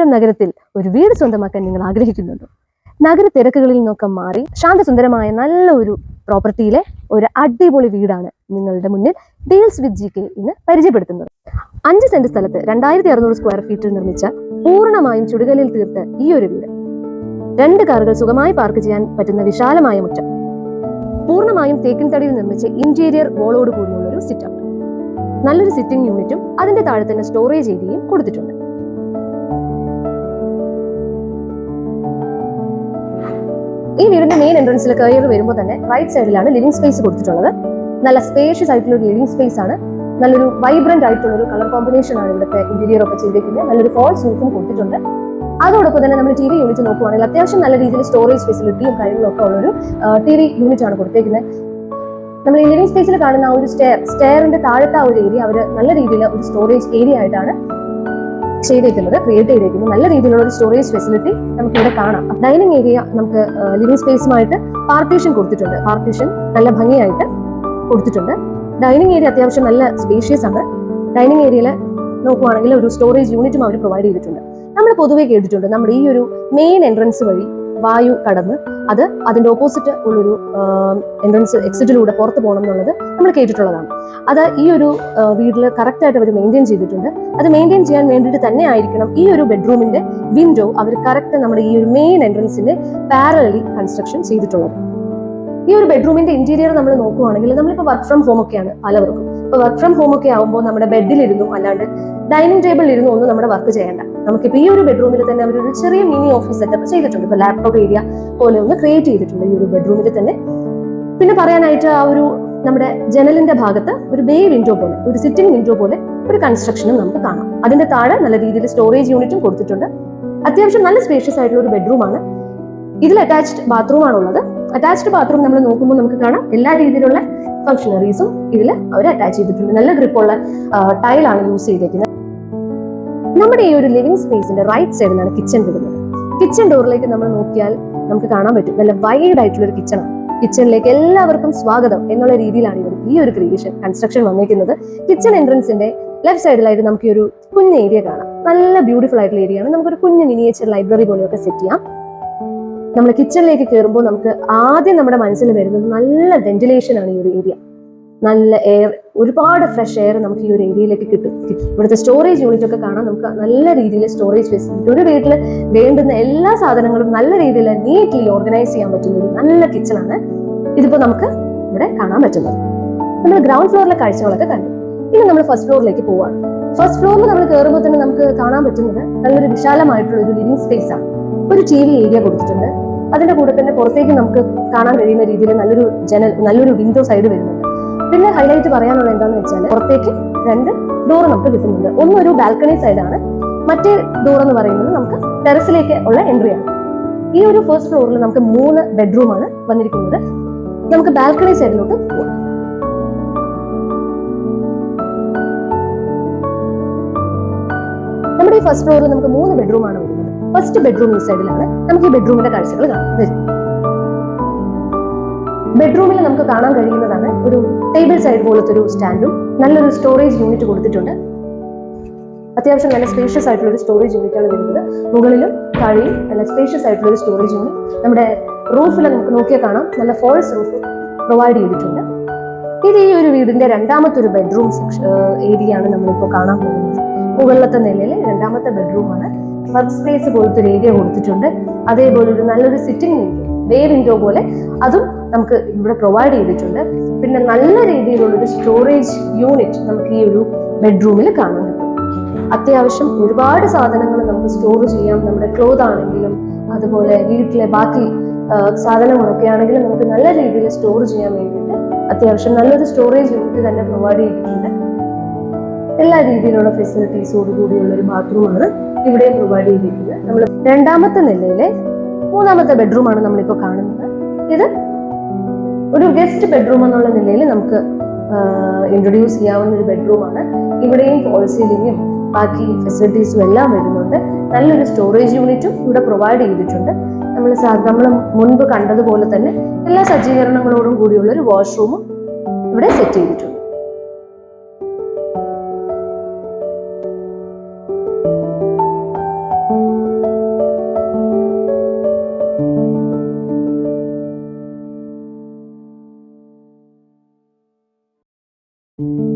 തിരുവനന്തപുരം നഗരത്തിൽ ഒരു വീട് സ്വന്തമാക്കാൻ നിങ്ങൾ ആഗ്രഹിക്കുന്നുണ്ടോ? നഗര തിരക്കുകളിൽ നിന്നൊക്കെ മാറി ശാന്തസുന്ദരമായ നല്ല ഒരു പ്രോപ്പർട്ടിയിലെ ഒരു അടിപൊളി വീടാണ് നിങ്ങളുടെ മുന്നിൽ ഡീൽസ് വിത്ത് ജി കെ ഇന്ന് പരിചയപ്പെടുത്തുന്നത്. അഞ്ച് സെന്റ് സ്ഥലത്ത് രണ്ടായിരത്തി അറുന്നൂറ് സ്ക്വയർ ഫീറ്റിൽ നിർമ്മിച്ച പൂർണമായും ചുടുകലിൽ തീർത്ത ഈ ഒരു വീട്. രണ്ട് കാറുകൾ സുഖമായി പാർക്ക് ചെയ്യാൻ പറ്റുന്ന വിശാലമായ മുറ്റം. പൂർണമായും തേക്കിൻ തടിയിൽ നിർമ്മിച്ച ഇന്റീരിയർ വോളോട് കൂടിയുള്ള ഒരു സിറ്റ് നല്ലൊരു സിറ്റിംഗ് യൂണിറ്റും അതിന്റെ താഴെ തന്നെ സ്റ്റോറേജ് ഏരിയയും കൊടുത്തിട്ടുണ്ട്. ഈ വീടിന്റെ മെയിൻ എൻട്രൻസിൽ കയറി വരുമ്പോൾ തന്നെ റൈറ്റ് സൈഡിലാണ് ലിവിംഗ് സ്പേസ് കൊടുത്തിട്ടുള്ളത്. നല്ല സ്പേഷ്യസ് ആയിട്ടുള്ള ഒരു ലിവിംഗ് സ്പേസ് ആണ്. നല്ലൊരു വൈബ്രന്റ് ആയിട്ടുള്ള ഒരു കളർ കോമ്പിനേഷൻ ആണ് ഇവിടുത്തെ ഇന്റീരിയർ ഒക്കെ ചെയ്തിരിക്കുന്നത് നല്ലൊരു ഫോൾസ് റൂഫും കൊടുത്തിട്ടുണ്ട്. അതോടൊപ്പം തന്നെ നമ്മൾ ടി വി യൂണിറ്റ് നോക്കുവാണെങ്കിൽ അത്യാവശ്യം നല്ല രീതിയിൽ സ്റ്റോറേജ് ഫെസിലിറ്റിയും കാര്യങ്ങളും ഒക്കെ ഉള്ളൊരു ടി വി യൂണിറ്റ് ആണ് കൊടുത്തേക്കുന്നത്. നമ്മൾ ഈ ലിവിംഗ് സ്പേസിൽ കാണുന്ന ആ ഒരു സ്റ്റെയർ സ്റ്റെയറിന്റെ താഴത്തെ ആ ഒരു ഏരിയ അവർ നല്ല രീതിയിൽ ഒരു സ്റ്റോറേജ് ഏരിയ ആയിട്ടാണ് ചെയ്തേക്കുന്നത് ക്രിയേറ്റ് ചെയ്തേക്കുന്നത്. നല്ല രീതിയിലുള്ള ഒരു സ്റ്റോറേജ് ഫെസിലിറ്റി നമുക്ക് ഇവിടെ കാണാം. ഡൈനിങ് ഏരിയ നമുക്ക് ലിവിംഗ് സ്പേസുമായിട്ട് പാർട്ടീഷൻ കൊടുത്തിട്ടുണ്ട്. പാർട്ടീഷൻ നല്ല ഭംഗിയായിട്ട് കൊടുത്തിട്ടുണ്ട്. ഡൈനിങ് ഏരിയ അത്യാവശ്യം നല്ല സ്പേഷ്യസ് ആണ്. ഡൈനിങ് ഏരിയയിൽ നോക്കുവാണെങ്കിൽ ഒരു സ്റ്റോറേജ് യൂണിറ്റും അവർ പ്രൊവൈഡ് ചെയ്തിട്ടുണ്ട്. നമ്മൾ പൊതുവേ കേട്ടിട്ടുണ്ട് നമ്മുടെ ഈ ഒരു മെയിൻ എൻട്രൻസ് വഴി വായു കടന്ന് അത് അതിന്റെ ഓപ്പോസിറ്റ് ഉള്ളൊരു എൻട്രൻസ് എക്സിറ്റിലൂടെ പുറത്ത് പോകണം എന്നുള്ളത് നമ്മൾ കേട്ടിട്ടുള്ളതാണ്. അത് ഈ ഒരു വീട്ടിൽ കറക്റ്റ് ആയിട്ട് അവർ മെയിന്റെയിൻ ചെയ്തിട്ടുണ്ട്. അത് മെയിന്റെയിൻ ചെയ്യാൻ വേണ്ടിയിട്ട് തന്നെ ആയിരിക്കണം ഈ ഒരു ബെഡ്റൂമിന്റെ വിൻഡോ അവർ കറക്റ്റ് നമ്മുടെ ഈ ഒരു മെയിൻ എൻട്രൻസിന്റെ പാരലി കൺസ്ട്രക്ഷൻ ചെയ്തിട്ടുള്ളത്. ഈ ഒരു ബെഡ്റൂമിന്റെ ഇന്റീരിയർ നമ്മൾ നോക്കുവാണെങ്കിൽ നമ്മളിപ്പോൾ വർക്ക് ഫ്രം ഹോം ഒക്കെയാണ് പലവർക്കും. ഇപ്പൊ വർക്ക് ഫ്രം ഹോം ഒക്കെ ആകുമ്പോൾ നമ്മുടെ ബെഡിലിരുന്നു അല്ലാണ്ട് ഡൈനിങ് ടേബിളിൽ ഇരുന്നു ഒന്നും നമ്മുടെ വർക്ക് ചെയ്യേണ്ട. നമുക്കിപ്പോൾ ഈ ഒരു ബെഡ്റൂമിൽ തന്നെ അവർ ഒരു ചെറിയ മിനി ഓഫീസ് സെറ്റപ്പ് ചെയ്തിട്ടുണ്ട്. ഇപ്പൊ ലാപ്ടോപ്പ് ഏരിയ പോലെ ഒന്ന് ക്രിയേറ്റ് ചെയ്തിട്ടുണ്ട് ഈ ഒരു ബെഡ്റൂമിൽ തന്നെ. പിന്നെ പറയാനായിട്ട് ആ ഒരു നമ്മുടെ ജനലിന്റെ ഭാഗത്ത് ഒരു ബേ വിൻഡോ പോലെ ഒരു സിറ്റിംഗ് വിൻഡോ പോലെ ഒരു കൺസ്ട്രക്ഷനും നമുക്ക് കാണാം. അതിന്റെ താഴെ നല്ല രീതിയിൽ സ്റ്റോറേജ് യൂണിറ്റും കൊടുത്തിട്ടുണ്ട്. അത്യാവശ്യം നല്ല സ്പേഷ്യസ് ആയിട്ടുള്ള ഒരു ബെഡ്റൂമാണ് ഇതിൽ അറ്റാച്ച്ഡ് ബാത്റൂം ആണുള്ളത്. അറ്റാച്ച്ഡ് ബാത്റൂം നമ്മൾ നോക്കുമ്പോൾ നമുക്ക് കാണാം എല്ലാ രീതിയിലുള്ള ഫംഗ്ഷനറീസും ഇതിൽ അവർ അറ്റാച്ച് ചെയ്തിട്ടുണ്ട്. നല്ല ഗ്രിപ്പുള്ള ടൈലാണ് യൂസ് ചെയ്തിരിക്കുന്നത് നമ്മുടെ ഈ ഒരു ലിവിംഗ് സ്പേസിന്റെ റൈറ്റ് സൈഡിലാണ് കിച്ചൺ വരുന്നത്. കിച്ചൺ ഡോറിലേക്ക് നമ്മൾ നോക്കിയാൽ നമുക്ക് കാണാൻ പറ്റും. നല്ല വൈഡ് ആയിട്ടുള്ള ഒരു കിച്ചൺ കിച്ചണിലേക്ക് എല്ലാവർക്കും സ്വാഗതം എന്നുള്ള രീതിയിലാണ് ഇവർ ഈ ഒരു ക്രിയേഷൻ കൺസ്ട്രക്ഷൻ വന്നിരിക്കുന്നത് കിച്ചൺ എൻട്രൻസിന്റെ ലെഫ്റ്റ് സൈഡിലായിട്ട് നമുക്ക് ഒരു കുഞ്ഞ് ഏരിയ കാണാം. നല്ല ബ്യൂട്ടിഫുൾ ആയിട്ടുള്ള ഏരിയ ആണ്. നമുക്കൊരു കുഞ്ഞ് മിനിയേച്ചർ ലൈബ്രറി പോലെയൊക്കെ സെറ്റ് ചെയ്യാം. നമ്മൾ കിച്ചണിലേക്ക് കയറുമ്പോൾ നമുക്ക് ആദ്യം നമ്മുടെ മനസ്സിൽ വരുന്നത് നല്ല വെന്റിലേഷൻ ആണ് ഈ ഒരു ഏരിയ നല്ല എയർ ഒരുപാട് ഫ്രഷ് എയർ നമുക്ക് ഈ ഒരു ഏരിയയിലേക്ക് കിട്ടും. ഇവിടുത്തെ സ്റ്റോറേജ് യൂണിറ്റ് ഒക്കെ കാണാൻ നമുക്ക് നല്ല രീതിയിൽ സ്റ്റോറേജ് ഫെസിലിറ്റി ഒരു വീട്ടിൽ വേണ്ടുന്ന എല്ലാ സാധനങ്ങളും നല്ല രീതിയിൽ നീറ്റ്ലി ഓർഗനൈസ് ചെയ്യാൻ പറ്റുന്ന ഒരു നല്ല കിച്ചണാണ് ഇതിപ്പോ നമുക്ക് ഇവിടെ കാണാൻ പറ്റുന്നത്. നമ്മൾ ഗ്രൗണ്ട് ഫ്ലോറിലെ കാഴ്ചകളൊക്കെ കണ്ടു. ഇനി നമ്മൾ ഫസ്റ്റ് ഫ്ലോറിലേക്ക് പോവാണ്. ഫസ്റ്റ് ഫ്ലോറിൽ നമ്മൾ കയറുമ്പോൾ തന്നെ നമുക്ക് കാണാൻ പറ്റുന്നത് നല്ലൊരു വിശാലമായിട്ടുള്ള ഒരു ലിവിംഗ് സ്പേസ് ആണ്. ഒരു ടി വി ഏരിയ കൊടുത്തിട്ടുണ്ട്. അതിന്റെ കൂടെ തന്നെ പുറത്തേക്ക് നമുക്ക് കാണാൻ കഴിയുന്ന രീതിയിൽ നല്ലൊരു ജനൽ നല്ലൊരു വിൻഡോ സൈഡ് വരുന്നുണ്ട്. പിന്നെ ഹൈലൈറ്റ് പറയാനുള്ള എന്താന്ന് വെച്ചാൽ പുറത്തേക്ക് രണ്ട് ഡോർ നമുക്ക് കിട്ടുന്നുണ്ട്. ഒന്ന് ഒരു ബാൽക്കണി സൈഡാണ് മറ്റേ ഡോർ എന്ന് പറയുന്നത് നമുക്ക് ടെറസിലേക്ക് ഉള്ള എൻട്രി ആണ്. ഈ ഒരു ഫസ്റ്റ് ഫ്ലോറിൽ നമുക്ക് മൂന്ന് ബെഡ്റൂം ആണ് വന്നിരിക്കുന്നത്. നമുക്ക് ബാൽക്കണി സൈഡിലോട്ട് പോവാം. നമ്മുടെ ഈ ഫസ്റ്റ് ഫ്ലോറിൽ നമുക്ക് മൂന്ന് ബെഡ്റൂം ആണ് വരുന്നത്. ഫസ്റ്റ് ബെഡ്റൂം ഈ സൈഡിലാണ് നമുക്ക് ഈ ബെഡ്റൂമിന്റെ കാഴ്ചകൾ കാണാൻ ബെഡ്റൂമിൽ നമുക്ക് കാണാൻ കഴിയുന്നതാണ് ഒരു ടേബിൾ സൈഡ് പോലത്തെ ഒരു സ്റ്റാൻഡും നല്ലൊരു സ്റ്റോറേജ് യൂണിറ്റ് കൊടുത്തിട്ടുണ്ട്. അത്യാവശ്യം നല്ല സ്പേഷ്യസ് ആയിട്ടുള്ള ഒരു സ്റ്റോറേജ് യൂണിറ്റ് ആണ് വരുന്നത്. മുകളിലും താഴെയും നല്ല സ്പേഷ്യസ് ആയിട്ടുള്ള ഒരു സ്റ്റോറേജ് യൂണിറ്റ് നമ്മുടെ റൂഫിൽ നമുക്ക് നോക്കിയാൽ കാണാം. നല്ല ഫോൾസ് റൂഫ് പ്രൊവൈഡ് ചെയ്തിട്ടുണ്ട്. ഇത് ഈ ഒരു വീടിന്റെ രണ്ടാമത്തെ ഒരു ബെഡ്റൂം ഏരിയ ആണ് നമ്മളിപ്പോൾ കാണാൻ പോകുന്നത്. മുകളിലത്തെ നിലയിലെ രണ്ടാമത്തെ ബെഡ്റൂമാണ് വർക്ക് സ്പേസ് പോലത്തെ ഒരു ഏരിയ കൊടുത്തിട്ടുണ്ട്. അതേപോലെ ഒരു നല്ലൊരു സിറ്റിംഗ് വേ വിൻഡോ പോലെ അതും നമുക്ക് ഇവിടെ പ്രൊവൈഡ് ചെയ്തിട്ടുണ്ട്. പിന്നെ നല്ല രീതിയിലുള്ള ഒരു സ്റ്റോറേജ് യൂണിറ്റ് നമുക്ക് ഈ ഒരു ബെഡ്റൂമിൽ കാണാൻ പറ്റും. അത്യാവശ്യം ഒരുപാട് സാധനങ്ങൾ നമുക്ക് സ്റ്റോർ ചെയ്യാം. നമ്മുടെ ക്ലോത്ത് ആണെങ്കിലും അതുപോലെ വീട്ടിലെ ബാക്കി സാധനങ്ങളൊക്കെ ആണെങ്കിലും നമുക്ക് നല്ല രീതിയിൽ സ്റ്റോർ ചെയ്യാൻ വേണ്ടിയിട്ട് അത്യാവശ്യം നല്ലൊരു സ്റ്റോറേജ് യൂണിറ്റ് തന്നെ പ്രൊവൈഡ് ചെയ്തിട്ടുണ്ട്. എല്ലാ രീതിയിലുള്ള ഫെസിലിറ്റീസോട് കൂടിയുള്ള ഒരു ബാത്റൂമാണ് ഇവിടെ പ്രൊവൈഡ് ചെയ്തിരിക്കുന്നത്. നമ്മൾ രണ്ടാമത്തെ നിലയിലെ മൂന്നാമത്തെ ബെഡ്റൂം ബെഡ്റൂമാണ് നമ്മളിപ്പോൾ കാണുന്നത്. ഇത് ഒരു ഗസ്റ്റ് ബെഡ്റൂം എന്നുള്ള നിലയിൽ നമുക്ക് ഇൻട്രൊഡ്യൂസ് ചെയ്യാവുന്ന ഒരു ബെഡ്റൂമാണ് ഇവിടെയും ഫോൾ സീലിങ്ങും ബാക്കി ഫെസിലിറ്റീസും എല്ലാം വരുന്നുണ്ട്. നല്ലൊരു സ്റ്റോറേജ് യൂണിറ്റും ഇവിടെ പ്രൊവൈഡ് ചെയ്തിട്ടുണ്ട്. നമ്മൾ നമ്മൾ മുൻപ് കണ്ടതുപോലെ തന്നെ എല്ലാ സജ്ജീകരണങ്ങളോടും കൂടിയുള്ള ഒരു വാഷ്റൂമും ഇവിടെ സെറ്റ് ചെയ്തിട്ടുണ്ട്. ചെയ്യാം